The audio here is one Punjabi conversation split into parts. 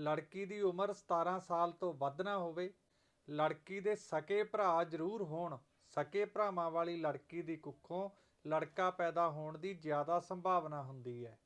ਲੜਕੀ ਦੀ ਉਮਰ 17 ਸਾਲ ਤੋਂ ਵੱਧ ਨਾ ਹੋਵੇ, ਲੜਕੀ ਦੇ ਸਕੇ ਭਰਾ ਜ਼ਰੂਰ ਹੋਣ, ਸਕੇ ਭਰਾਵਾਂ ਵਾਲੀ ਲੜਕੀ ਦੀ ਕੁੱਖੋਂ ਲੜਕਾ ਪੈਦਾ ਹੋਣ ਦੀ ਜ਼ਿਆਦਾ ਸੰਭਾਵਨਾ ਹੁੰਦੀ ਹੈ।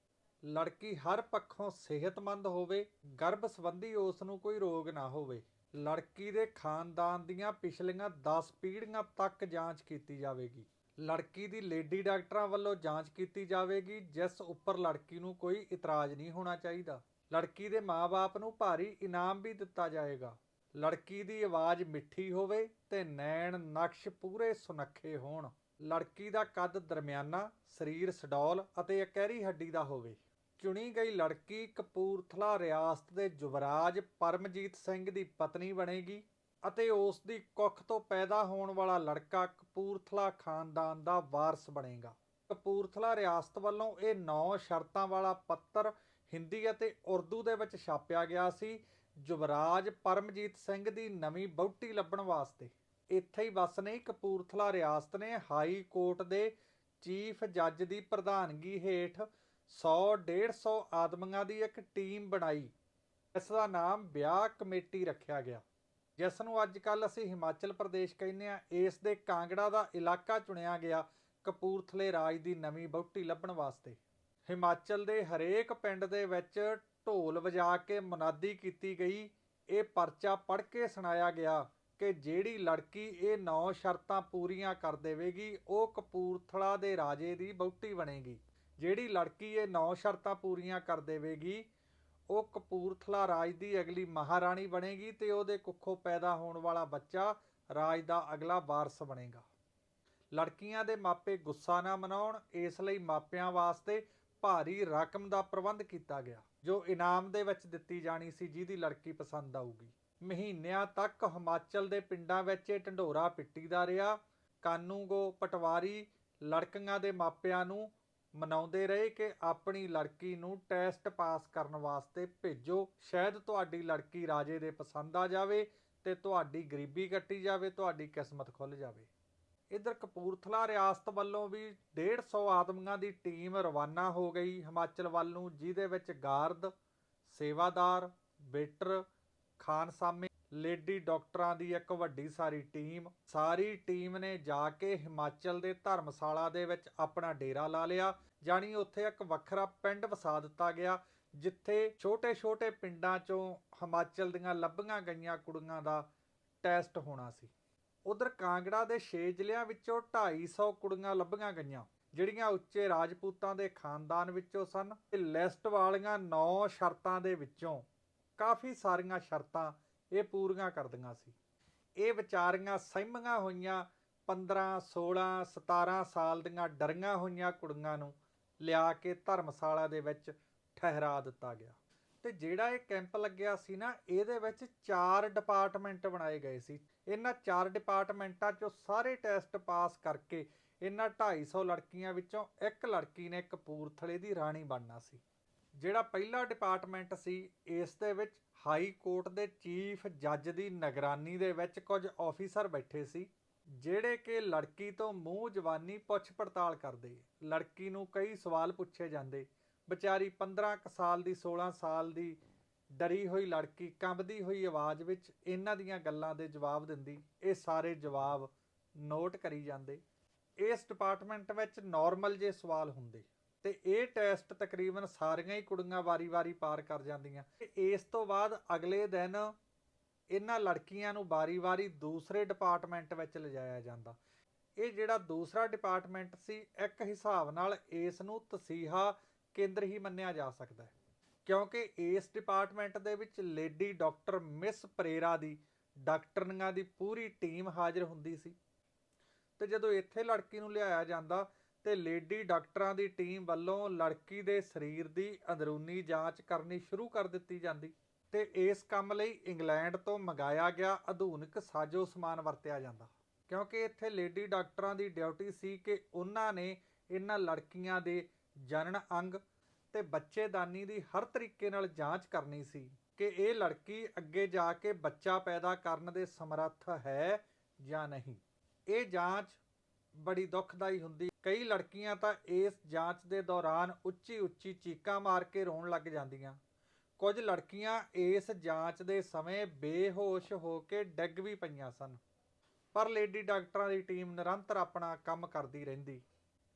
ਲੜਕੀ ਹਰ ਪੱਖੋਂ ਸਿਹਤਮੰਦ ਹੋਵੇ ਗਰਭ ਸੰਬੰਧੀ ਉਸ ਨੂੰ ਕੋਈ ਰੋਗ ਨਾ ਹੋਵੇ। ਲੜਕੀ ਦੇ ਖਾਨਦਾਨ ਦੀਆਂ ਪਿਛਲੀਆਂ 10 ਪੀੜ੍ਹੀਆਂ ਤੱਕ ਜਾਂਚ ਕੀਤੀ ਜਾਵੇਗੀ। ਲੜਕੀ ਦੀ ਲੇਡੀ ਡਾਕਟਰਾਂ ਵੱਲੋਂ ਜਾਂਚ ਕੀਤੀ ਜਾਵੇਗੀ, ਜਿਸ ਉੱਪਰ ਲੜਕੀ ਨੂੰ ਕੋਈ ਇਤਰਾਜ਼ ਨਹੀਂ ਹੋਣਾ ਚਾਹੀਦਾ। ਲੜਕੀ ਦੇ ਮਾਪੇ ਨੂੰ ਭਾਰੀ ਇਨਾਮ ਵੀ ਦਿੱਤਾ ਜਾਏਗਾ। ਲੜਕੀ ਦੀ ਆਵਾਜ਼ ਮਿੱਠੀ ਹੋਵੇ ਤੇ ਨੈਣ ਨਕਸ਼ ਪੂਰੇ ਸੁਨੱਖੇ ਹੋਣ। ਲੜਕੀ ਦਾ ਕੱਦ ਦਰਮਿਆਨਾ, ਸਰੀਰ ਸਡੌਲ ਅਤੇ ਇਕਹਿਰੀ ਹੱਡੀ ਦਾ ਹੋਵੇ। ਚੁਣੀ ਗਈ ਲੜਕੀ ਕਪੂਰਥਲਾ ਰਿਆਸਤ ਦੇ ਯੁਵਰਾਜ ਪਰਮਜੀਤ ਸਿੰਘ ਦੀ ਪਤਨੀ ਬਣੇਗੀ ਅਤੇ ਉਸ ਦੀ ਕੁੱਖ ਤੋਂ ਪੈਦਾ ਹੋਣ ਵਾਲਾ ਲੜਕਾ ਕਪੂਰਥਲਾ ਖਾਨਦਾਨ ਦਾ ਵਾਰਸ ਬਣੇਗਾ। ਕਪੂਰਥਲਾ ਰਿਆਸਤ ਵੱਲੋਂ ਇਹ 9 ਸ਼ਰਤਾਂ ਵਾਲਾ ਪੱਤਰ ਹਿੰਦੀ ਅਤੇ ਉਰਦੂ ਦੇ ਵਿੱਚ ਛਾਪਿਆ ਗਿਆ ਸੀ। ਯੁਵਰਾਜ ਪਰਮਜੀਤ ਸਿੰਘ ਦੀ ਨਵੀਂ ਬਹੁਟੀ ਲੱਭਣ ਵਾਸਤੇ। ਇੱਥੇ ਹੀ ਬਸ ਨਹੀਂ ਕਪੂਰਥਲਾ ਰਿਆਸਤ ਨੇ ਹਾਈ ਕੋਰਟ ਦੇ ਚੀਫ ਜੱਜ ਦੀ ਪ੍ਰਧਾਨਗੀ ਹੇਠ 100 150 ਆਦਮੀਆਂ ਦੀ ਇੱਕ ਟੀਮ ਬਣਾਈ। ਇਸ ਦਾ ਨਾਮ ਵਿਆਹ ਕਮੇਟੀ ਰੱਖਿਆ ਗਿਆ। ਜਿਸ ਨੂੰ ਅੱਜ ਕੱਲ ਅਸੀਂ ਹਿਮਾਚਲ ਪ੍ਰਦੇਸ਼ ਕਹਿੰਦੇ ਆ ਇਸ ਦੇ ਕਾਂਗੜਾ ਦਾ ਇਲਾਕਾ ਚੁਣਿਆ ਗਿਆ ਕਪੂਰਥਲੇ ਰਾਜ ਦੀ ਨਵੀਂ ਬਹੁਟੀ ਲੱਭਣ ਵਾਸਤੇ। ਹਿਮਾਚਲ ਦੇ ਹਰੇਕ ਪਿੰਡ ਦੇ ਵਿੱਚ ਢੋਲ ਵਜਾ ਕੇ ਮੁਨਾਦੀ ਕੀਤੀ ਗਈ। ਇਹ ਪਰਚਾ ਪੜ੍ਹ ਕੇ ਸੁਣਾਇਆ ਗਿਆ ਕਿ ਜਿਹੜੀ ਲੜਕੀ ਇਹ ਨੌ ਸ਼ਰਤਾਂ ਪੂਰੀਆਂ ਕਰ ਦੇਵੇਗੀ, ਉਹ ਕਪੂਰਥਲਾ ਦੇ ਰਾਜੇ ਦੀ ਬਹੁਟੀ ਬਣੇਗੀ। ਜਿਹੜੀ ਲੜਕੀ ਇਹ ਨੌ ਸ਼ਰਤਾਂ ਪੂਰੀਆਂ ਕਰ ਦੇਵੇਗੀ, ਉਹ ਕਪੂਰਥਲਾ ਰਾਜ ਦੀ ਅਗਲੀ ਮਹਾਰਾਣੀ ਬਣੇਗੀ ਤੇ ਉਹਦੇ ਕੁੱਖੋਂ ਪੈਦਾ ਹੋਣ ਵਾਲਾ ਬੱਚਾ ਰਾਜ ਦਾ ਅਗਲਾ ਵਾਰਸ ਬਣੇਗਾ। ਲੜਕੀਆਂ ਦੇ ਮਾਪੇ ਗੁੱਸਾ ਨਾ ਮਨਾਉਣ, ਇਸ ਲਈ ਮਾਪਿਆਂ ਵਾਸਤੇ ਭਾਰੀ ਰਕਮ ਦਾ ਪ੍ਰਬੰਧ ਕੀਤਾ ਗਿਆ, ਜੋ ਇਨਾਮ ਦੇ ਵਿੱਚ ਦਿੱਤੀ ਜਾਣੀ ਸੀ ਜਿਹਦੀ ਲੜਕੀ ਪਸੰਦ ਆਊਗੀ। ਮਹੀਨਿਆਂ ਤੱਕ ਹਿਮਾਚਲ ਦੇ ਪਿੰਡਾਂ ਵਿੱਚ ਇਹ ਢੰਡੋਰਾ ਪਿੱਟੀ ਦਾ ਰਿਹਾ। ਕਾਨੂੰਗੋ ਪਟਵਾਰੀ ਲੜਕੀਆਂ ਦੇ ਮਾਪਿਆਂ ਨੂੰ ਮਨਾਉਂਦੇ ਰਹੇ ਕਿ ਆਪਣੀ ਲੜਕੀ ਨੂੰ ਟੈਸਟ ਪਾਸ ਕਰਨ ਵਾਸਤੇ ਭੇਜੋ। ਸ਼ਾਇਦ ਤੁਹਾਡੀ ਲੜਕੀ ਰਾਜੇ ਦੇ ਪਸੰਦ ਆ ਜਾਵੇ ਤੇ ਤੁਹਾਡੀ ਗਰੀਬੀ ਕੱਟੀ ਜਾਵੇ, ਤੁਹਾਡੀ ਕਿਸਮਤ ਖੁੱਲ ਜਾਵੇ। ਇਧਰ ਕਪੂਰਥਲਾ ਰਿਆਸਤ ਵੱਲੋਂ ਵੀ 150 ਆਦਮੀਆਂ ਦੀ ਟੀਮ ਰਵਾਨਾ ਹੋ ਗਈ। ਹਿਮਾਚਲ ਵੱਲ ਨੂੰ ਜਿਹਦੇ ਵਿੱਚ ਗਾਰਦ, ਸੇਵਾਦਾਰ ਵੇਟਰ ਖਾਨਸਾਮੇ, ਲੇਡੀ ਡਾਕਟਰਾਂ ਦੀ ਇੱਕ ਵੱਡੀ ਸਾਰੀ ਟੀਮ। ਸਾਰੀ ਟੀਮ ਨੇ ਜਾ ਕੇ ਹਿਮਾਚਲ ਦੇ ਧਰਮਸ਼ਾਲਾ ਦੇ ਵਿੱਚ ਆਪਣਾ ਡੇਰਾ ਲਾ ਲਿਆ। ਜਾਣੀ ਉੱਥੇ ਇੱਕ ਵੱਖਰਾ ਪਿੰਡ ਵਸਾ ਦਿੱਤਾ ਗਿਆ, ਜਿੱਥੇ ਛੋਟੇ-ਛੋਟੇ ਪਿੰਡਾਂ ਚੋਂ ਹਿਮਾਚਲ ਦੀਆਂ ਲੱਭੀਆਂ ਗਈਆਂ ਕੁੜੀਆਂ ਦਾ ਟੈਸਟ ਹੋਣਾ ਸੀ। ਉਧਰ ਕਾਂਗੜਾ ਦੇ 6 ਜ਼ਿਲ੍ਹਿਆਂ ਵਿੱਚੋਂ 250 ਕੁੜੀਆਂ ਲੱਭੀਆਂ ਗਈਆਂ, ਜਿਹੜੀਆਂ ਉੱਚੇ ਰਾਜਪੂਤਾਂ ਦੇ ਖਾਨਦਾਨ ਵਿੱਚੋਂ ਸਨ ਤੇ ਲਿਸਟ ਵਾਲੀਆਂ 9 ਸ਼ਰਤਾਂ ਦੇ ਵਿੱਚੋਂ ਕਾਫੀ ਸਾਰੀਆਂ ਸ਼ਰਤਾਂ ਇਹ ਪੂਰੀਆਂ ਕਰਦੀਆਂ ਸੀ। ਇਹ ਵਿਚਾਰੀਆਂ ਸਹਿਮੀਆਂ ਹੋਈਆਂ 15 16 17 ਸਾਲ ਦੀਆਂ ਡਰੀਆਂ ਹੋਈਆਂ ਕੁੜੀਆਂ ਨੂੰ ਲਿਆ ਕੇ ਧਰਮਸ਼ਾਲਾ ਦੇ ਵਿੱਚ ਠਹਿਰਾ ਦਿੱਤਾ ਗਿਆ। ਤੇ ਜਿਹੜਾ ਇਹ ਕੈਂਪ ਲੱਗਿਆ ਸੀ ਨਾ, ਇਹਦੇ ਵਿੱਚ ਚਾਰ ਡਿਪਾਰਟਮੈਂਟ ਬਣਾਏ ਗਏ ਸੀ। ਇਹਨਾਂ ਚਾਰ ਡਿਪਾਰਟਮੈਂਟਾਂ 'ਚੋਂ ਸਾਰੇ ਟੈਸਟ ਪਾਸ ਕਰਕੇ ਇਹਨਾਂ 250 ਲੜਕੀਆਂ ਵਿੱਚੋਂ ਇੱਕ ਲੜਕੀ ਨੇ ਕਪੂਰਥਲੇ ਦੀ ਰਾਣੀ ਬਣਨਾ ਸੀ। ਜਿਹੜਾ ਪਹਿਲਾ ਡਿਪਾਰਟਮੈਂਟ ਸੀ, ਇਸ ਦੇ ਵਿੱਚ ਹਾਈ ਕੋਰਟ ਦੇ ਚੀਫ ਜੱਜ ਦੀ ਨਿਗਰਾਨੀ ਦੇ ਵਿੱਚ ਕੁਝ ਆਫੀਸਰ ਬੈਠੇ ਸੀ, ਜਿਹੜੇ ਕਿ ਲੜਕੀ ਤੋਂ ਮੂੰਹ ਜਵਾਨੀ ਪੁੱਛ ਪੜਤਾਲ ਕਰਦੇ। ਲੜਕੀ ਨੂੰ ਕਈ ਸਵਾਲ ਪੁੱਛੇ ਜਾਂਦੇ। ਵਿਚਾਰੀ 15 ਕੁ ਸਾਲ ਦੀ 16 ਸਾਲ ਦੀ ਡਰੀ ਹੋਈ ਲੜਕੀ ਕੰਬਦੀ ਹੋਈ ਆਵਾਜ਼ ਵਿੱਚ ਇਹਨਾਂ ਦੀਆਂ ਗੱਲਾਂ ਦੇ ਜਵਾਬ ਦਿੰਦੀ। ਇਹ ਸਾਰੇ ਜਵਾਬ ਨੋਟ ਕਰੀ ਜਾਂਦੇ। ਇਸ ਡਿਪਾਰਟਮੈਂਟ ਵਿੱਚ ਨਾਰਮਲ ਜੇ ਸਵਾਲ ਹੁੰਦੇ, ਤੇ ਇਹ ਟੈਸਟ ਤਕਰੀਬਨ ਸਾਰੀਆਂ ਹੀ ਕੁੜੀਆਂ ਵਾਰੀ-ਵਾਰੀ ਪਾਰ ਕਰ ਜਾਂਦੀਆਂ। ਤੇ ਇਸ ਤੋਂ ਬਾਅਦ ਅਗਲੇ ਦਿਨ ਇਹਨਾਂ ਲੜਕੀਆਂ ਨੂੰ ਵਾਰੀ-ਵਾਰੀ ਦੂਸਰੇ ਡਿਪਾਰਟਮੈਂਟ ਵਿੱਚ ਲਿਜਾਇਆ ਜਾਂਦਾ। ਇਹ ਜਿਹੜਾ ਦੂਸਰਾ ਡਿਪਾਰਟਮੈਂਟ ਸੀ, ਇੱਕ ਹਿਸਾਬ ਨਾਲ ਇਸ ਨੂੰ ਤਸੀਹਾ ਕੇਂਦਰ ਹੀ ਮੰਨਿਆ ਜਾ ਸਕਦਾ ਹੈ। ਕਿਉਂਕਿ ਇਸ ਡਿਪਾਰਟਮੈਂਟ ਦੇ ਵਿੱਚ ਲੇਡੀ ਡਾਕਟਰ ਮਿਸ ਪਰੇਰਾ ਦੀ, ਡਾਕਟਰਨੀਆਂ ਦੀ ਪੂਰੀ ਟੀਮ ਹਾਜ਼ਰ ਹੁੰਦੀ ਸੀ। ਤੇ ਜਦੋਂ ਇੱਥੇ ਲੜਕੀ ਨੂੰ ਲਿਆਇਆ ਜਾਂਦਾ ਤੇ ਲੇਡੀ ਡਾਕਟਰਾਂ ਦੀ ਟੀਮ ਵੱਲੋਂ ਲੜਕੀ ਦੇ ਸਰੀਰ ਦੀ ਅੰਦਰੂਨੀ ਜਾਂਚ ਕਰਨੀ ਸ਼ੁਰੂ ਕਰ ਦਿੱਤੀ ਜਾਂਦੀ ਤੇ ਇਸ ਕੰਮ ਲਈ ਇੰਗਲੈਂਡ ਤੋਂ ਮੰਗਾਇਆ ਗਿਆ ਆਧੁਨਿਕ ਸਾਜੋ ਸਮਾਨ ਵਰਤਿਆ ਜਾਂਦਾ। ਕਿਉਂਕਿ ਇੱਥੇ ਲੇਡੀ ਡਾਕਟਰਾਂ ਦੀ ਡਿਊਟੀ ਸੀ ਕਿ ਉਹਨਾਂ ਨੇ ਇਹਨਾਂ ਲੜਕੀਆਂ ਦੇ ਜਨਨ ਅੰਗ ਤੇ ਬੱਚੇਦਾਨੀ ਦੀ ਹਰ ਤਰੀਕੇ ਨਾਲ ਜਾਂਚ ਕਰਨੀ ਸੀ ਕਿ ਇਹ ਲੜਕੀ ਅੱਗੇ ਜਾ ਕੇ ਬੱਚਾ ਪੈਦਾ ਕਰਨ ਦੇ ਸਮਰੱਥ ਹੈ ਜਾਂ ਨਹੀਂ। ਇਹ ਜਾਂਚ ਬੜੀ ਦੁਖਦਾਈ ਹੁੰਦੀ। ਕਈ ਲੜਕੀਆਂ ਤਾਂ ਇਸ ਜਾਂਚ ਦੇ ਦੌਰਾਨ ਉੱਚੀ ਉੱਚੀ ਚੀਕਾਂ ਮਾਰ ਕੇ ਰੋਣ ਲੱਗ ਜਾਂਦੀਆਂ। ਕੁਝ ਲੜਕੀਆਂ ਇਸ ਜਾਂਚ ਦੇ ਸਮੇਂ ਬੇਹੋਸ਼ ਹੋ ਕੇ ਡਿੱਗ ਵੀ ਪਈਆਂ ਸਨ। ਪਰ ਲੇਡੀ ਡਾਕਟਰਾਂ ਦੀ ਟੀਮ ਨਿਰੰਤਰ ਆਪਣਾ ਕੰਮ ਕਰਦੀ ਰਹਿੰਦੀ।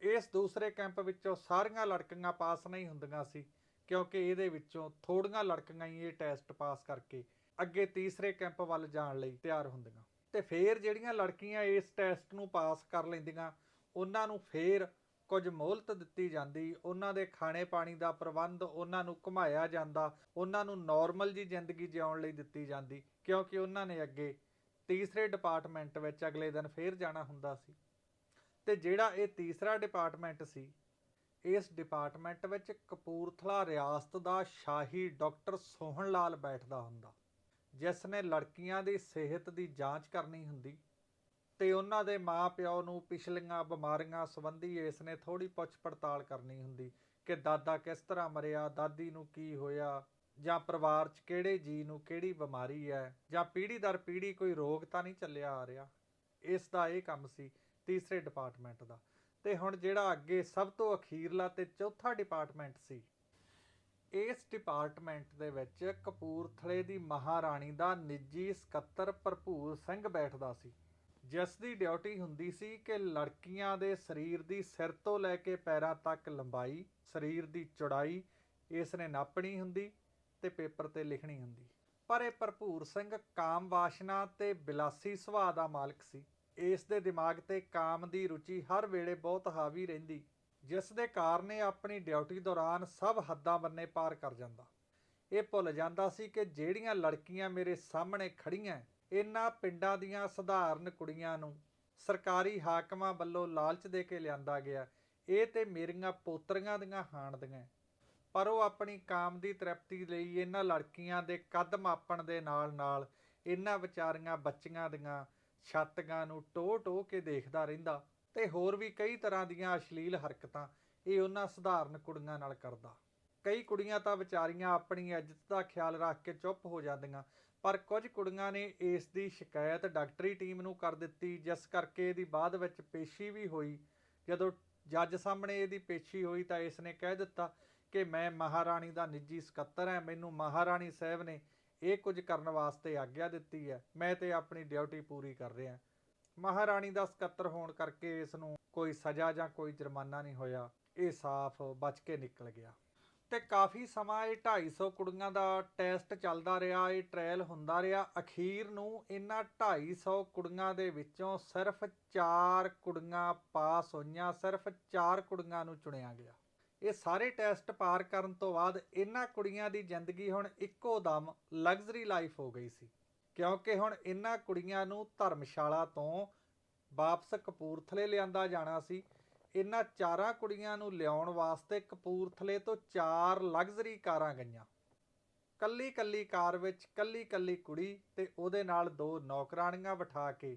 ਇਸ ਦੂਸਰੇ ਕੈਂਪ ਵਿੱਚੋਂ ਸਾਰੀਆਂ ਲੜਕੀਆਂ ਪਾਸ ਨਹੀਂ ਹੁੰਦੀਆਂ ਸੀ, ਕਿਉਂਕਿ ਇਹਦੇ ਵਿੱਚੋਂ ਥੋੜੀਆਂ ਲੜਕੀਆਂ ਹੀ ਇਹ ਟੈਸਟ ਪਾਸ ਕਰਕੇ ਅੱਗੇ ਤੀਸਰੇ ਕੈਂਪ ਵੱਲ ਜਾਣ ਲਈ ਤਿਆਰ ਹੁੰਦੀਆਂ। ਤੇ ਫੇਰ ਜਿਹੜੀਆਂ ਲੜਕੀਆਂ ਇਸ ਟੈਸਟ ਨੂੰ ਪਾਸ ਕਰ ਲੈਂਦੀਆਂ, ਉਹਨਾਂ ਨੂੰ ਫੇਰ ਕੁਝ ਮੋਹਲਤ ਦਿੱਤੀ ਜਾਂਦੀ, ਉਹਨਾਂ ਦੇ ਖਾਣੇ ਪਾਣੀ ਦਾ ਪ੍ਰਬੰਧ ਉਹਨਾਂ ਨੂੰ ਘੁਮਾਇਆ ਜਾਂਦਾ, ਉਹਨਾਂ ਨੂੰ ਨਾਰਮਲ ਜੀ ਜ਼ਿੰਦਗੀ ਜਿਉਣ ਲਈ ਦਿੱਤੀ ਜਾਂਦੀ, ਕਿਉਂਕਿ ਉਹਨਾਂ ਨੇ ਅੱਗੇ ਤੀਸਰੇ ਡਿਪਾਰਟਮੈਂਟ ਵਿੱਚ ਅਗਲੇ ਦਿਨ ਫੇਰ ਜਾਣਾ ਹੁੰਦਾ ਸੀ। ਤੇ ਜਿਹੜਾ ਇਹ ਤੀਸਰਾ ਡਿਪਾਰਟਮੈਂਟ ਸੀ, ਇਸ ਡਿਪਾਰਟਮੈਂਟ ਵਿੱਚ ਕਪੂਰਥਲਾ ਰਿਆਸਤ ਦਾ ਸ਼ਾਹੀ ਡਾਕਟਰ ਸੋਹਣ ਲਾਲ ਬੈਠਦਾ ਹੁੰਦਾ, ਜਿਸ ਨੇ ਲੜਕੀਆਂ ਦੀ ਸਿਹਤ ਦੀ ਜਾਂਚ ਕਰਨੀ ਹੁੰਦੀ ਤੇ ਉਹਨਾਂ ਦੇ ਮਾਪਿਓ ਨੂੰ ਪਿਛਲੀਆਂ ਬਿਮਾਰੀਆਂ ਸੰਬੰਧੀ ਇਸ ਨੇ ਥੋੜੀ ਪੁੱਛ ਪੜਤਾਲ ਕਰਨੀ ਹੁੰਦੀ ਕਿ ਦਾਦਾ ਕਿਸ ਤਰ੍ਹਾਂ ਮਰਿਆ, ਦਾਦੀ ਨੂੰ ਕੀ ਹੋਇਆ, ਜਾਂ ਪਰਿਵਾਰ 'ਚ ਕਿਹੜੇ ਜੀ ਨੂੰ ਕਿਹੜੀ ਬਿਮਾਰੀ ਹੈ, ਜਾਂ ਪੀੜ੍ਹੀ ਦਰ ਪੀੜ੍ਹੀ ਕੋਈ ਰੋਗ ਤਾਂ ਨਹੀਂ ਚੱਲਿਆ ਆ ਰਿਹਾ। ਇਸ ਦਾ ਇਹ ਕੰਮ ਸੀ ਤੀਸਰੇ ਡਿਪਾਰਟਮੈਂਟ ਦਾ। ਤੇ ਹੁਣ ਜਿਹੜਾ ਅੱਗੇ ਸਭ ਤੋਂ ਅਖੀਰਲਾ ਤੇ ਚੌਥਾ ਡਿਪਾਰਟਮੈਂਟ ਸੀ, ਇਸ ਡਿਪਾਰਟਮੈਂਟ ਦੇ ਵਿੱਚ ਕਪੂਰਥਲੇ ਦੀ ਮਹਾਰਾਣੀ ਦਾ ਨਿੱਜੀ ਸਕੱਤਰ ਭਰਪੂਰ ਸਿੰਘ ਬੈਠਦਾ ਸੀ। ਜਿਸ ਦੀ ਡਿਊਟੀ ਹੁੰਦੀ ਸੀ ਕਿ ਲੜਕੀਆਂ ਦੇ ਸਰੀਰ ਦੀ ਸਿਰ ਤੋਂ ਲੈ ਕੇ ਪੈਰਾਂ ਤੱਕ ਲੰਬਾਈ, ਸਰੀਰ ਦੀ ਚੌੜਾਈ ਇਸ ਨੇ ਨਾਪਣੀ ਹੁੰਦੀ ਤੇ ਪੇਪਰ ਤੇ ਲਿਖਣੀ ਹੁੰਦੀ। ਪਰ ਇਹ ਭਰਪੂਰ ਸਿੰਘ ਕਾਮ ਵਾਸ਼ਨਾ ਤੇ ਬਿਲਾਸੀ ਸੁਭਾਅ ਦਾ ਮਾਲਕ ਸੀ। ਇਸ ਦੇ ਦਿਮਾਗ ਤੇ ਕਾਮ ਦੀ ਰੁਚੀ ਹਰ ਵੇਲੇ ਬਹੁਤ ਹਾਵੀ ਰਹਿੰਦੀ, ਜਿਸ ਦੇ ਕਾਰਨ ਇਹ ਆਪਣੀ ਡਿਊਟੀ ਦੌਰਾਨ ਸਭ ਹੱਦਾਂ ਬੰਨੇ ਪਾਰ ਕਰ ਜਾਂਦਾ। ਇਹ ਭੁੱਲ ਜਾਂਦਾ ਸੀ ਕਿ ਜਿਹੜੀਆਂ ਲੜਕੀਆਂ ਮੇਰੇ ਸਾਹਮਣੇ ਖੜੀਆਂ ਇਹਨਾਂ ਪਿੰਡਾਂ ਦੀਆਂ ਸਧਾਰਨ ਕੁੜੀਆਂ ਨੂੰ ਸਰਕਾਰੀ ਹਾਕਮਾਂ ਵੱਲੋਂ ਲਾਲਚ ਦੇ ਕੇ ਲਿਆਂਦਾ ਗਿਆ, ਇਹ ਤੇ ਮੇਰੀਆਂ ਪੋਤਰੀਆਂ ਦੀਆਂ ਹਾਣਦੀਆਂ ਪਰ ਉਹ ਆਪਣੀ ਕਾਮ ਦੀ ਤ੍ਰਿਪਤੀ ਲਈ ਇਹਨਾਂ ਲੜਕੀਆਂ ਦੇ ਕਦਮ ਆਪਣ ਦੇ ਨਾਲ-ਨਾਲ ਇਹਨਾਂ ਵਿਚਾਰੀਆਂ ਬੱਚੀਆਂ ਦੀਆਂ ਛਾਤੀਆਂ ਨੂੰ ਟੋ-ਟੋ ਕੇ ਦੇਖਦਾ ਰਹਿੰਦਾ ਤੇ ਹੋਰ ਵੀ ਕਈ ਤਰ੍ਹਾਂ ਦੀਆਂ ਅਸ਼ਲੀਲ ਹਰਕਤਾਂ ਇਹ ਉਹਨਾਂ ਸਧਾਰਨ ਕੁੜੀਆਂ ਨਾਲ ਕਰਦਾ। ਕਈ ਕੁੜੀਆਂ ਤਾਂ ਵਿਚਾਰੀਆਂ ਆਪਣੀ ਇੱਜ਼ਤ ਦਾ ਖਿਆਲ ਰੱਖ ਕੇ ਚੁੱਪ ਹੋ ਜਾਂਦੀਆਂ, ਪਰ ਕੁਝ ਕੁੜੀਆਂ ਨੇ ਇਸ ਦੀ ਸ਼ਿਕਾਇਤ ਡਾਕਟਰੀ ਟੀਮ ਨੂੰ ਕਰ ਦਿੱਤੀ, ਜਿਸ ਕਰਕੇ ਇਹਦੀ ਬਾਅਦ ਵਿੱਚ ਪੇਸ਼ੀ ਵੀ ਹੋਈ। ਜਦੋਂ ਜੱਜ ਸਾਹਮਣੇ ਇਹਦੀ ਪੇਸ਼ੀ ਹੋਈ ਤਾਂ ਇਸ ਨੇ ਕਹਿ ਦਿੱਤਾ ਕਿ ਮੈਂ ਮਹਾਰਾਣੀ ਦਾ ਨਿੱਜੀ ਸਕੱਤਰ ਹਾਂ, ਮੈਨੂੰ ਮਹਾਰਾਣੀ ਸਾਹਿਬ ਨੇ ਇਹ ਕੁਝ ਕਰਨ ਵਾਸਤੇ ਆਗਿਆ ਦਿੱਤੀ ਹੈ। ਮੈਂ ਤੇ ਆਪਣੀ ਡਿਊਟੀ ਪੂਰੀ ਕਰ ਰਿਹਾ ਮਹਾਰਾਣੀ ਦਾ ਸਕੱਤਰ ਹੋਣ ਕਰਕੇ ਇਸ ਨੂੰ ਕੋਈ ਸਜ਼ਾ ਜਾਂ ਕੋਈ ਜੁਰਮਾਨਾ ਨਹੀਂ ਹੋਇਆ। ਇਹ ਸਾਫ਼ ਬਚ ਕੇ ਨਿਕਲ ਗਿਆ। ਤੇ ਕਾਫੀ ਸਮਾਂ ਇਹ 250 ਕੁੜੀਆਂ ਦਾ ਟੈਸਟ ਚੱਲਦਾ ਰਿਹਾ, ਇਹ ਟ੍ਰਾਇਲ ਹੁੰਦਾ ਰਿਹਾ। ਅਖੀਰ ਨੂੰ ਇਹਨਾਂ 250 ਕੁੜੀਆਂ ਦੇ ਵਿੱਚੋਂ ਸਿਰਫ 4 ਕੁੜੀਆਂ ਪਾਸ ਹੋਈਆਂ, ਸਿਰਫ 4 ਕੁੜੀਆਂ ਨੂੰ ਚੁਣਿਆ ਗਿਆ। ਇਹ ਸਾਰੇ ਟੈਸਟ ਪਾਰ ਕਰਨ ਤੋਂ ਬਾਅਦ ਇਹਨਾਂ ਕੁੜੀਆਂ ਦੀ ਜ਼ਿੰਦਗੀ ਹੁਣ ਇੱਕੋ ਦਮ ਲਗਜ਼ਰੀ ਲਾਈਫ ਹੋ ਗਈ ਸੀ। ਕਿਉਂਕਿ ਹੁਣ ਇਹਨਾਂ ਕੁੜੀਆਂ ਨੂੰ ਧਰਮਸ਼ਾਲਾ ਤੋਂ ਵਾਪਸ ਕਪੂਰਥਲੇ ਲਿਆਂਦਾ ਜਾਣਾ ਸੀ। ਇਹਨਾਂ ਚਾਰਾਂ ਕੁੜੀਆਂ ਨੂੰ ਲਿਆਉਣ ਵਾਸਤੇ ਕਪੂਰਥਲੇ ਤੋਂ ਚਾਰ ਲਗਜ਼ਰੀ ਕਾਰਾਂ ਗਈਆਂ। ਕੱਲੀ ਕੱਲੀ ਕਾਰ ਵਿੱਚ ਕੱਲੀ ਕੱਲੀ ਕੁੜੀ ਤੇ ਉਹਦੇ ਨਾਲ ਦੋ ਨੌਕਰਾਣੀਆਂ ਬਿਠਾ ਕੇ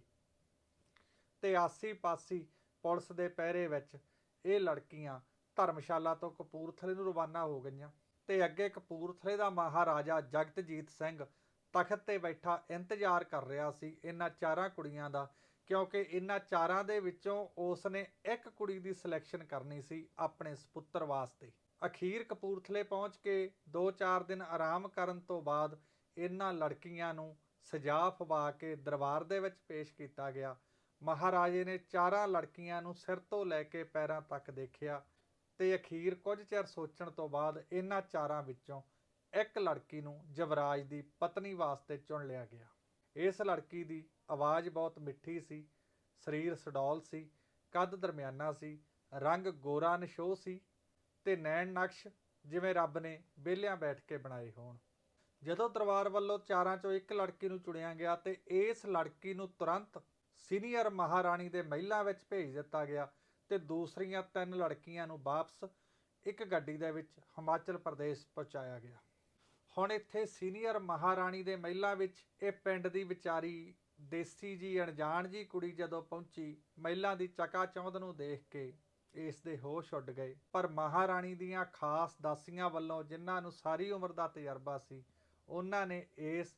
ਤੇ ਆਸੀ ਪਾਸੀ ਪੁਲਿਸ ਦੇ ਪਹਿਰੇ ਵਿੱਚ ਇਹ ਲੜਕੀਆਂ ਧਰਮਸ਼ਾਲਾ ਤੋਂ ਕਪੂਰਥਲੇ ਨੂੰ ਰਵਾਨਾ ਹੋ ਗਈਆਂ ਤੇ ਅੱਗੇ ਕਪੂਰਥਲੇ ਦਾ ਮਹਾਰਾਜਾ ਜਗਤਜੀਤ ਸਿੰਘ ਤਖਤ ਤੇ ਬੈਠਾ ਇੰਤਜ਼ਾਰ ਕਰ ਰਿਹਾ ਸੀ ਇਹਨਾਂ ਚਾਰਾਂ ਕੁੜੀਆਂ ਦਾ, ਕਿਉਂਕਿ ਇਹਨਾਂ ਚਾਰਾਂ ਦੇ ਵਿੱਚੋਂ ਉਸ ਨੇ ਇੱਕ ਕੁੜੀ ਦੀ ਸਿਲੈਕਸ਼ਨ ਕਰਨੀ ਸੀ ਆਪਣੇ ਸੁਪੁੱਤਰ ਵਾਸਤੇ। ਅਖੀਰ ਕਪੂਰਥਲੇ ਪਹੁੰਚ ਕੇ 2-4 ਦਿਨ ਆਰਾਮ ਕਰਨ ਤੋਂ ਬਾਅਦ ਇਹਨਾਂ ਲੜਕੀਆਂ ਨੂੰ ਸਜਾ ਫਵਾ ਕੇ ਦਰਬਾਰ ਦੇ ਵਿੱਚ ਪੇਸ਼ ਕੀਤਾ ਗਿਆ। ਮਹਾਰਾਜੇ ਨੇ ਚਾਰਾਂ ਲੜਕੀਆਂ ਨੂੰ ਸਿਰ ਤੋਂ ਲੈ ਕੇ ਪੈਰਾਂ ਤੱਕ ਦੇਖਿਆ ਤੇ ਅਖੀਰ ਕੁਝ ਚਿਰ ਸੋਚਣ ਤੋਂ ਬਾਅਦ ਇਹਨਾਂ ਚਾਰਾਂ ਵਿੱਚੋਂ ਇੱਕ ਲੜਕੀ ਨੂੰ ਜਵਰਾਜ ਦੀ ਪਤਨੀ ਵਾਸਤੇ ਚੁਣ ਲਿਆ ਗਿਆ। ਇਸ ਲੜਕੀ ਦੀ ਆਵਾਜ਼ ਬਹੁਤ ਮਿੱਠੀ ਸੀ, ਸਰੀਰ ਸਡੌਲ ਸੀ, ਕੱਦ ਦਰਮਿਆਨਾ ਸੀ, ਰੰਗ ਗੋਰਾ ਨਸ਼ੋ ਸੀ ਤੇ ਨੈਣ ਨਕਸ਼ ਜਿਵੇਂ ਰੱਬ ਨੇ ਬੇਲਿਆਂ ਬੈਠ ਕੇ ਬਣਾਏ ਹੋਣ। ਜਦੋਂ ਦਰਬਾਰ ਵੱਲੋਂ ਚਾਰਾਂ ਚੋਂ ਇੱਕ ਲੜਕੀ ਨੂੰ ਚੁਣਿਆ ਗਿਆ ਤੇ ਇਸ ਲੜਕੀ ਨੂੰ ਤੁਰੰਤ ਸੀਨੀਅਰ ਮਹਾਰਾਣੀ ਦੇ ਮਹਿਲਾਂ ਵਿੱਚ ਭੇਜ ਦਿੱਤਾ ਗਿਆ ਤੇ ਦੂਸਰੀਆਂ ਤਿੰਨ ਲੜਕੀਆਂ ਨੂੰ ਵਾਪਸ ਇੱਕ ਗੱਡੀ ਦੇ ਵਿੱਚ ਹਿਮਾਚਲ ਪ੍ਰਦੇਸ਼ ਪਹੁੰਚਾਇਆ ਗਿਆ। ਹੁਣ ਇੱਥੇ ਸੀਨੀਅਰ ਮਹਾਰਾਣੀ ਦੇ ਮਹਿਲਾਂ ਵਿੱਚ ਇਹ ਪਿੰਡ ਦੀ ਵਿਚਾਰੀ ਦੇਸੀ ਜੀ, ਅਣਜਾਣ ਜੀ ਕੁੜੀ ਜਦੋਂ ਪਹੁੰਚੀ, ਮਹਿਲਾਂ ਦੀ ਚਕਾ ਚੌਂਦ ਨੂੰ ਦੇਖ ਕੇ ਇਸ ਦੇ ਹੋਸ਼ ਉੱਡ ਗਏ। ਪਰ ਮਹਾਰਾਣੀ ਦੀਆਂ ਖਾਸ ਦਾਸੀਆਂ ਵੱਲੋਂ ਜਿਨ੍ਹਾਂ ਨੂੰ ਸਾਰੀ ਉਮਰ ਦਾ ਤਜਰਬਾ ਸੀ, ਉਹਨਾਂ ਨੇ ਇਸ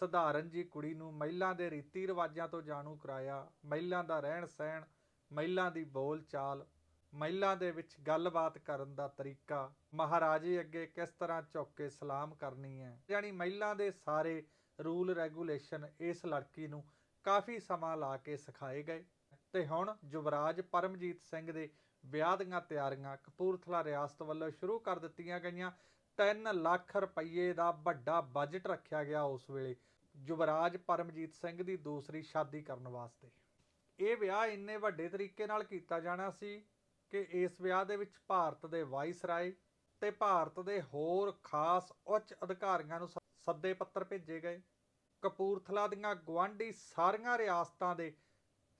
ਸਧਾਰਨ ਜੀ ਕੁੜੀ ਨੂੰ ਮਹਿਲਾਂ ਦੇ ਰੀਤੀ ਰਿਵਾਜਾਂ ਤੋਂ ਜਾਣੂ ਕਰਾਇਆ। ਮਹਿਲਾਂ ਦਾ ਰਹਿਣ ਸਹਿਣ ਮਹਿਲਾਂ ਦੀ ਬੋਲ ਚਾਲ ਮਹਿਲਾ ਦੇ ਵਿੱਚ ਗੱਲਬਾਤ ਕਰਨ ਦਾ ਤਰੀਕਾ, ਮਹਾਰਾਜੇ ਅੱਗੇ ਕਿਸ ਤਰ੍ਹਾਂ ਝੁੱਕ ਕੇ ਸਲਾਮ ਕਰਨੀ ਹੈ? ਯਾਨੀ ਮਹਿਲਾ ਦੇ ਸਾਰੇ ਰੂਲ ਰੈਗੂਲੇਸ਼ਨ ਇਸ ਲੜਕੀ ਨੂੰ ਕਾਫੀ ਸਮਾਂ ਲਾ ਕੇ ਸਿਖਾਏ ਗਏ। ਤੇ ਹੁਣ ਯੁਵਰਾਜ ਪਰਮਜੀਤ ਸਿੰਘ ਦੇ ਵਿਆਹ ਦੀਆਂ ਤਿਆਰੀਆਂ ਕਪੂਰਥਲਾ ਰਿਆਸਤ ਵੱਲੋਂ ਸ਼ੁਰੂ ਕਰ ਦਿੱਤੀਆਂ ਗਈਆਂ। 3 ਲੱਖ ਰੁਪਏ ਦਾ ਵੱਡਾ ਬਜਟ ਰੱਖਿਆ ਗਿਆ ਉਸ ਵੇਲੇ। ਯੁਵਰਾਜ ਪਰਮਜੀਤ ਸਿੰਘ ਦੀ ਦੂਸਰੀ ਸ਼ਾਦੀ ਕਰਨ ਵਾਸਤੇ। ਇਹ ਵਿਆਹ ਇੰਨੇ ਵੱਡੇ ਤਰੀਕੇ ਨਾਲ ਕੀਤਾ ਜਾਣਾ ਸੀ ਕਿ ਇਸ ਵਿਆਹ ਦੇ ਵਿੱਚ ਭਾਰਤ ਦੇ ਵਾਈਸ ਰਾਏ ਤੇ ਭਾਰਤ ਦੇ ਹੋਰ ਖਾਸ ਉੱਚ ਅਧਿਕਾਰੀਆਂ ਨੂੰ ਸ- ਸੱਦੇ ਪੱਤਰ ਭੇਜੇ ਗਏ। ਕਪੂਰਥਲਾ ਦੀਆਂ ਗਵਾਂਢੀ ਸਾਰੀਆਂ ਰਿਆਸਤਾਂ ਦੇ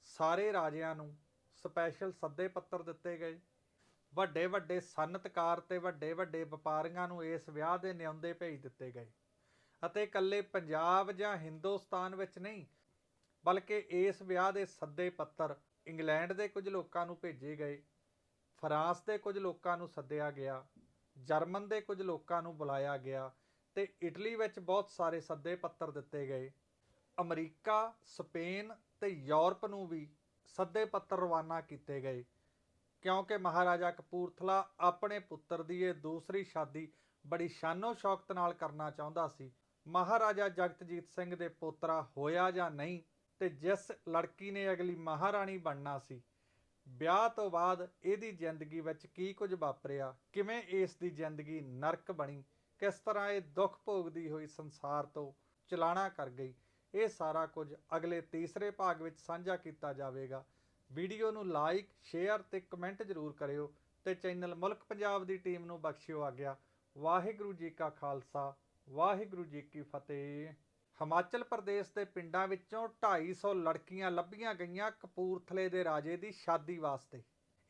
ਸਾਰੇ ਰਾਜਿਆਂ ਨੂੰ ਸਪੈਸ਼ਲ ਸੱਦੇ ਪੱਤਰ ਦਿੱਤੇ ਗਏ। ਵੱਡੇ ਵੱਡੇ ਸਨਅਤਕਾਰ ਤੇ ਵੱਡੇ ਵੱਡੇ ਵਪਾਰੀਆਂ ਨੂੰ ਇਸ ਵਿਆਹ ਦੇ ਨਿਉਂਦੇ ਭੇਜ ਦਿੱਤੇ ਗਏ। ਅਤੇ ਇਕੱਲੇ ਪੰਜਾਬ ਜਾਂ ਹਿੰਦੁਸਤਾਨ ਵਿੱਚ ਨਹੀਂ ਬਲਕਿ ਇਸ ਵਿਆਹ ਦੇ ਸੱਦੇ ਪੱਤਰ ਇੰਗਲੈਂਡ ਦੇ ਕੁਝ ਲੋਕਾਂ ਨੂੰ ਭੇਜੇ ਗਏ, ਫਰਾਂਸ ਦੇ ਕੁਝ ਲੋਕਾਂ ਨੂੰ ਸੱਦਿਆ ਗਿਆ, ਜਰਮਨ ਦੇ ਕੁਝ ਲੋਕਾਂ ਨੂੰ ਬੁਲਾਇਆ ਗਿਆ ਤੇ ਇਟਲੀ ਵਿੱਚ ਬਹੁਤ ਸਾਰੇ ਸੱਦੇ ਪੱਤਰ ਦਿੱਤੇ ਗਏ। ਅਮਰੀਕਾ, ਸਪੇਨ ਤੇ ਯੂਰਪ ਨੂੰ ਵੀ ਸੱਦੇ ਪੱਤਰ ਰਵਾਨਾ ਕੀਤੇ ਗਏ, ਕਿਉਂਕਿ ਮਹਾਰਾਜਾ ਕਪੂਰਥਲਾ ਆਪਣੇ ਪੁੱਤਰ ਦੀ ਇਹ ਦੂਸਰੀ ਸ਼ਾਦੀ ਬੜੀ ਸ਼ਾਨੋ ਸ਼ੌਕਤ ਨਾਲ ਕਰਨਾ ਚਾਹੁੰਦਾ ਸੀ। ਮਹਾਰਾਜਾ ਜਗਤਜੀਤ ਸਿੰਘ ਦੇ ਪੋਤਰਾ ਹੋਇਆ ਜਾਂ ਨਹੀਂ ਤੇ ਜਿਸ ਲੜਕੀ ਨੇ ਅਗਲੀ ਮਹਾਰਾਣੀ ਬਣਨਾ ਸੀ, ਵਿਆਹ ਤੋਂ ਬਾਅਦ ਇਹਦੀ ਜ਼ਿੰਦਗੀ ਵਿੱਚ ਕੀ ਕੁਝ ਵਾਪਰਿਆ, ਕਿਵੇਂ ਇਸ ਦੀ ਜ਼ਿੰਦਗੀ ਨਰਕ ਬਣੀ, ਕਿਸ ਤਰ੍ਹਾਂ ਇਹ ਦੁੱਖ ਭੋਗਦੀ ਹੋਈ ਸੰਸਾਰ ਤੋਂ ਚਲਾਣਾ ਕਰ ਗਈ, ਇਹ ਸਾਰਾ ਕੁਝ ਅਗਲੇ ਤੀਸਰੇ ਭਾਗ ਵਿੱਚ ਸਾਂਝਾ ਕੀਤਾ ਜਾਵੇਗਾ। ਵੀਡੀਓ ਨੂੰ ਲਾਈਕ, ਸ਼ੇਅਰ ਤੇ ਕਮੈਂਟ ਜ਼ਰੂਰ ਕਰਿਓ ਤੇ ਚੈਨਲ ਮੁਲਕ ਪੰਜਾਬ ਦੀ ਟੀਮ ਨੂੰ ਬਖਸ਼ਿਓ ਆਗਿਆ। ਵਾਹਿਗੁਰੂ ਜੀ ਕਾ ਖਾਲਸਾ, ਵਾਹਿਗੁਰੂ ਜੀ ਕੀ ਫਤਿਹ। ਹਿਮਾਚਲ ਪ੍ਰਦੇਸ਼ ਦੇ ਪਿੰਡਾਂ ਵਿੱਚੋਂ 250 ਲੜਕੀਆਂ ਲੱਭੀਆਂ ਗਈਆਂ ਕਪੂਰਥਲੇ ਦੇ ਰਾਜੇ ਦੀ ਸ਼ਾਦੀ ਵਾਸਤੇ।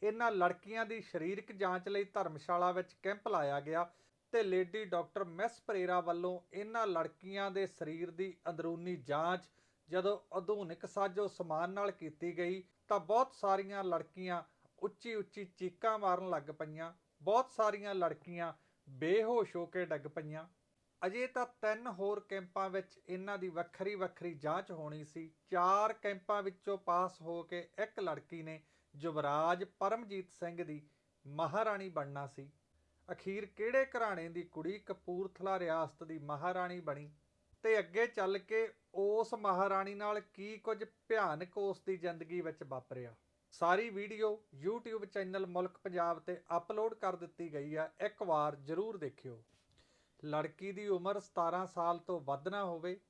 ਇਹਨਾਂ ਲੜਕੀਆਂ ਦੀ ਸਰੀਰਕ ਜਾਂਚ ਲਈ ਧਰਮਸ਼ਾਲਾ ਵਿੱਚ ਕੈਂਪ ਲਾਇਆ ਗਿਆ ਤੇ ਲੇਡੀ ਡਾਕਟਰ ਮੈਸ ਪਰੇਰਾ ਵੱਲੋਂ ਇਹਨਾਂ ਲੜਕੀਆਂ ਦੇ ਸਰੀਰ ਦੀ ਅੰਦਰੂਨੀ ਜਾਂਚ ਜਦੋਂ ਆਧੁਨਿਕ ਸਾਜੋ ਸਮਾਨ ਨਾਲ ਕੀਤੀ ਗਈ ਤਾਂ ਬਹੁਤ ਸਾਰੀਆਂ ਲੜਕੀਆਂ ਉੱਚੀ ਉੱਚੀ ਚੀਕਾਂ ਮਾਰਨ ਲੱਗ ਪਈਆਂ, ਬਹੁਤ ਸਾਰੀਆਂ ਲੜਕੀਆਂ ਬੇਹੋਸ਼ ਹੋ ਕੇ ਡਿੱਗ ਪਈਆਂ। ਅਜੇ ਤਾਂ ਤਿੰਨ ਹੋਰ ਕੈਂਪਾਂ ਵਿੱਚ ਇਹਨਾਂ ਦੀ ਵੱਖਰੀ ਵੱਖਰੀ ਜਾਂਚ ਹੋਣੀ ਸੀ। ਚਾਰ ਕੈਂਪਾਂ ਵਿੱਚੋਂ ਪਾਸ ਹੋ ਕੇ ਇੱਕ ਲੜਕੀ ਨੇ ਯੁਵਰਾਜ ਪਰਮਜੀਤ ਸਿੰਘ ਦੀ ਮਹਾਰਾਣੀ ਬਣਨਾ ਸੀ। ਅਖੀਰ ਕਿਹੜੇ ਘਰਾਣੇ ਦੀ ਕੁੜੀ ਕਪੂਰਥਲਾ ਰਿਆਸਤ ਦੀ ਮਹਾਰਾਣੀ ਬਣੀ? ਤੇ ਅੱਗੇ ਚੱਲ ਕੇ ਉਸ ਮਹਾਰਾਣੀ ਨਾਲ ਕੀ ਕੁਝ ਭਿਆਨਕ ਉਸ ਦੀ ਜ਼ਿੰਦਗੀ ਵਿੱਚ ਵਾਪਰਿਆ? ਸਾਰੀ ਵੀਡੀਓ YouTube ਚੈਨਲ ਮੁਲਕ ਪੰਜਾਬ ਤੇ ਅਪਲੋਡ ਕਰ ਦਿੱਤੀ ਗਈ ਆ ਇੱਕ ਵਾਰ ਜ਼ਰੂਰ ਦੇਖਿਓ। ਲੜਕੀ ਦੀ ਉਮਰ 17 ਸਾਲ ਤੋਂ ਵੱਧ ਨਾ ਹੋਵੇ,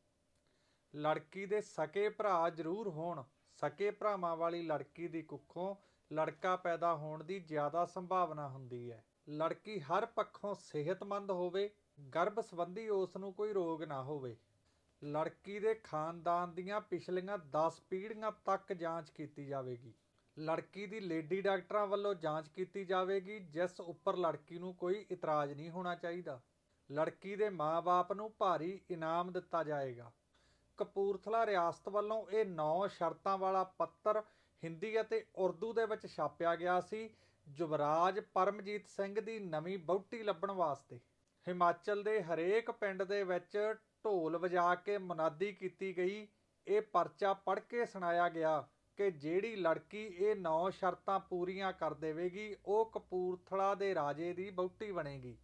ਲੜਕੀ ਦੇ ਸਕੇ ਭਰਾ ਜ਼ਰੂਰ ਹੋਣ, ਸਕੇ ਭਰਾਵਾਂ ਵਾਲੀ ਲੜਕੀ ਦੀ ਕੁੱਖੋਂ ਲੜਕਾ ਪੈਦਾ ਹੋਣ ਦੀ ਜ਼ਿਆਦਾ ਸੰਭਾਵਨਾ ਹੁੰਦੀ ਹੈ। ਲੜਕੀ ਹਰ ਪੱਖੋਂ ਸਿਹਤਮੰਦ ਹੋਵੇ ਗਰਭ ਸੰਬੰਧੀ ਉਸ ਨੂੰ ਕੋਈ ਰੋਗ ਨਾ ਹੋਵੇ। ਲੜਕੀ ਦੇ ਖਾਨਦਾਨ ਦੀਆਂ ਪਿਛਲੀਆਂ 10 ਪੀੜ੍ਹੀਆਂ ਤੱਕ ਜਾਂਚ ਕੀਤੀ ਜਾਵੇਗੀ। ਲੜਕੀ ਦੀ ਲੇਡੀ ਡਾਕਟਰਾਂ ਵੱਲੋਂ ਜਾਂਚ ਕੀਤੀ ਜਾਵੇਗੀ, ਜਿਸ ਉੱਪਰ ਲੜਕੀ ਨੂੰ ਕੋਈ ਇਤਰਾਜ਼ ਨਹੀਂ ਹੋਣਾ ਚਾਹੀਦਾ। ਲੜਕੀ ਦੇ ਮਾਪੇ ਨੂੰ ਭਾਰੀ ਇਨਾਮ ਦਿੱਤਾ ਜਾਏਗਾ। ਕਪੂਰਥਲਾ ਰਿਆਸਤ ਵੱਲੋਂ ਇਹ 9 ਸ਼ਰਤਾਂ ਵਾਲਾ ਪੱਤਰ ਹਿੰਦੀ ਅਤੇ ਉਰਦੂ ਦੇ ਵਿੱਚ ਛਾਪਿਆ ਗਿਆ ਸੀ। ਯੁਵਰਾਜ ਪਰਮਜੀਤ ਸਿੰਘ ਦੀ ਨਵੀਂ ਬੌਟੀ ਲੱਭਣ ਵਾਸਤੇ ਹਿਮਾਚਲ ਦੇ ਹਰੇਕ ਪਿੰਡ ਦੇ ਵਿੱਚ ਢੋਲ ਵਜਾ ਕੇ ਮੁਨਾਦੀ ਕੀਤੀ ਗਈ। ਇਹ ਪਰਚਾ ਪੜ੍ਹ ਕੇ ਸੁਣਾਇਆ ਗਿਆ ਕਿ ਜਿਹੜੀ ਲੜਕੀ ਇਹ 9 ਸ਼ਰਤਾਂ ਪੂਰੀਆਂ ਕਰ ਦੇਵੇਗੀ, ਉਹ ਕਪੂਰਥਲਾ ਦੇ ਰਾਜੇ ਦੀ ਬੌਟੀ ਬਣੇਗੀ।